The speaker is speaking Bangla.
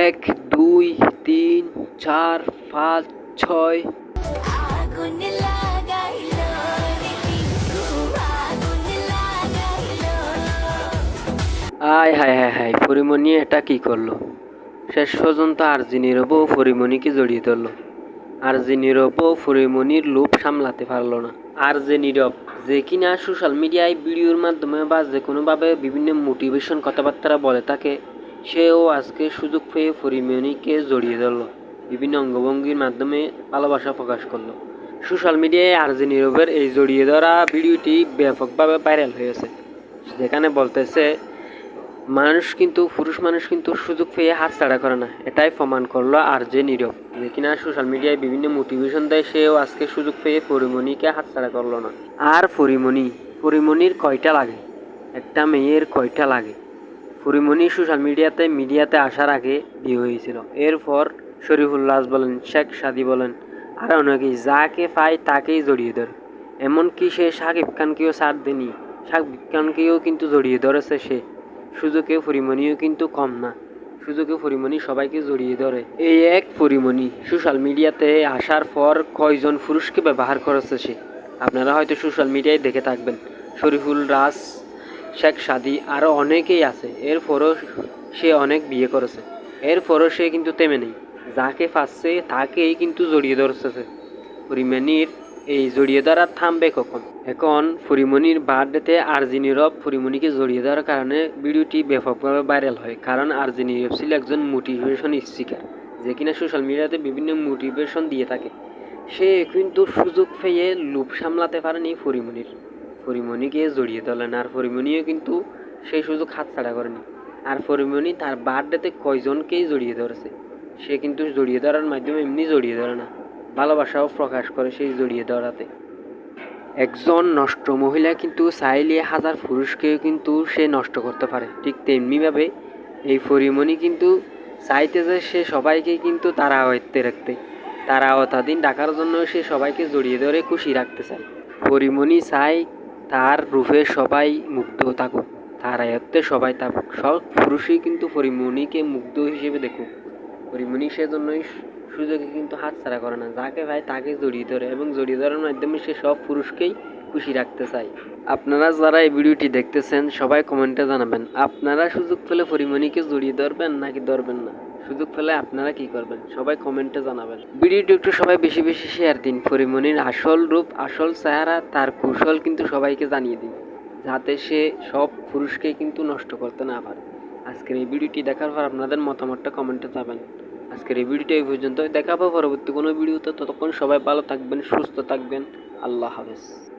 এক দুই তিন চার পাঁচ ছয়। আয় হায় হায় হায় পরিমণি এটা কি করল? শেষ পর্যন্ত আরজি নীরবও পরিমণিকে জড়িয়ে ধরলো। আরজি নীরবও পরিমণির লোভ সামলাতে পারল না। আর যে নীরব যে কিনা সোশ্যাল মিডিয়ায় ভিডিওর মাধ্যমে বা যে কোনোভাবে বিভিন্ন মোটিভেশন কথাবার্তা বলে থাকে সেও আজকে সুযোগ পেয়ে পরিমণিকে জড়িয়ে ধরলো। বিভিন্ন অঙ্গভঙ্গির মাধ্যমে ভালোবাসা প্রকাশ করল। সোশ্যাল মিডিয়ায় আরজি নীরবের এই জড়িয়ে ধরা ভিডিওটি ব্যাপকভাবে ভাইরাল হয়েছে। যেখানে বলতেছে, মানুষ কিন্তু, পুরুষ মানুষ কিন্তু সুযোগ পেয়ে হাত ছাড়া করে না। এটাই প্রমাণ করল আর যে নীরব। যে কিনা সোশ্যাল মিডিয়ায় বিভিন্ন মোটিভেশন দেয়, সেও আজকে সুযোগ পেয়ে পরিমণিকে হাত ছাড়া করল না। আর পরিমণি, পরিমণির কয়টা লাগে? একটা মেয়ের কয়টা লাগে? পরিমণি সোশ্যাল মিডিয়াতে মিডিয়াতে আসার আগে বিয়ে হয়েছিল। এরপর শরীফুল্লাহ বলেন, শেখ সাদি বলেন, আর অনেকেই যাকে পায় তাকেই জড়িয়ে ধরে। এমনকি সে সাকিব খানকেও ছাড় দেনি সাকিব খানকেও কিন্তু জড়িয়ে ধরেছে সে। সুযোগে পরিমণিও কিন্তু কম না। সুযোগে পরিমণি সবাইকে জড়িয়ে ধরে। এই এক পরিমণি সোশ্যাল মিডিয়াতে আসার পর কয়জন পুরুষকে ব্যবহার করেছে সে? আপনারা হয়তো সোশ্যাল মিডিয়ায় দেখে থাকবেন। শরীফুল রাজ শেখ সাদি আরও অনেকেই আছে। এরপরও সে অনেক বিয়ে করেছে। এরপরও সে কিন্তু তেমে নেই। যাকে পাচ্ছে তাকেই কিন্তু জড়িয়ে ধরতেছে। পরিমণির এই জড়িয়ে ধরা থামবে কখন? এখন পরিমণির বার্থডেতে আরজি নীরব পরিমণিকে জড়িয়ে ধরার কারণে ভিডিওটি ব্যাপকভাবে ভাইরাল হয়। কারণ আরজি নীরব ছিল একজন মোটিভেশন স্পিকার, যে কিনা সোশ্যাল মিডিয়াতে বিভিন্ন মোটিভেশন দিয়ে থাকে। সে কিন্তু সুযোগ পেয়ে লুপ সামলাতে পারেনি পরিমণির পরিমণিকে জড়িয়ে ধরলেন আর পরিমণিও কিন্তু সেই সুযোগ হাতছাড়া করেনি। আর পরিমণি তার বার্থডেতে কয়জনকেই জড়িয়ে ধরেছে, সে কিন্তু জড়িয়ে ধরার মাধ্যমে এমনি জড়িয়ে ধরে না। ভালোবাসাও প্রকাশ করে সেই জড়িয়ে ধরাতে। একজন নষ্ট মহিলা কিন্তু চাইলে হাজার পুরুষকেও কিন্তু সে নষ্ট করতে পারে। ঠিক তেমনিভাবে এই পরিমণি কিন্তু চাইতে যে সে সবাইকে কিন্তু তারা আয়ত্তে রাখতে। তারা অতাদিন ডাকার জন্য সে সবাইকে জড়িয়ে ধরে খুশি রাখতে চায়। পরিমণি চায় তার রূপে সবাই মুগ্ধ থাকুক। তার আয়ত্তে সবাই থাকুক। সব পুরুষই কিন্তু পরিমণিকে মুগ্ধ হিসেবে দেখুক। পরিমণি সেজন্যই সুযোগে কিন্তু হাতছাড়া করে না। যাকে ভাই তাকে জড়িয়ে ধরে এবং জড়িয়ে ধরার মাধ্যমে সে সব পুরুষকেই খুশি রাখতে চাই। আপনারা যারা এই ভিডিওটি দেখতেছেন, সবাই কমেন্টে জানাবেন, আপনারা সুযোগ পেলে পরিমণিকে জড়িয়ে ধরবেন নাকি ধরবেন না? সুযোগ পেলে আপনারা কি করবেন? সবাই কমেন্টে জানাবেন। ভিডিওটি একটু সবাই বেশি বেশি শেয়ার দিন, পরিমণির আসল রূপ, আসল চেহারা, তার কৌশল কিন্তু সবাইকে জানিয়ে দিন, যাতে সে সব পুরুষকে কিন্তু নষ্ট করতে না পারে। আজকের এই ভিডিওটি দেখার পর আপনাদের মতামতটা কমেন্টে যাবেন আজকের এই ভিডিওটি এই পর্যন্ত দেখাবো পরবর্তী কোনো ভিডিওতে, ততক্ষণ সবাই ভালো থাকবেন, সুস্থ থাকবেন, আল্লাহ হাফেজ।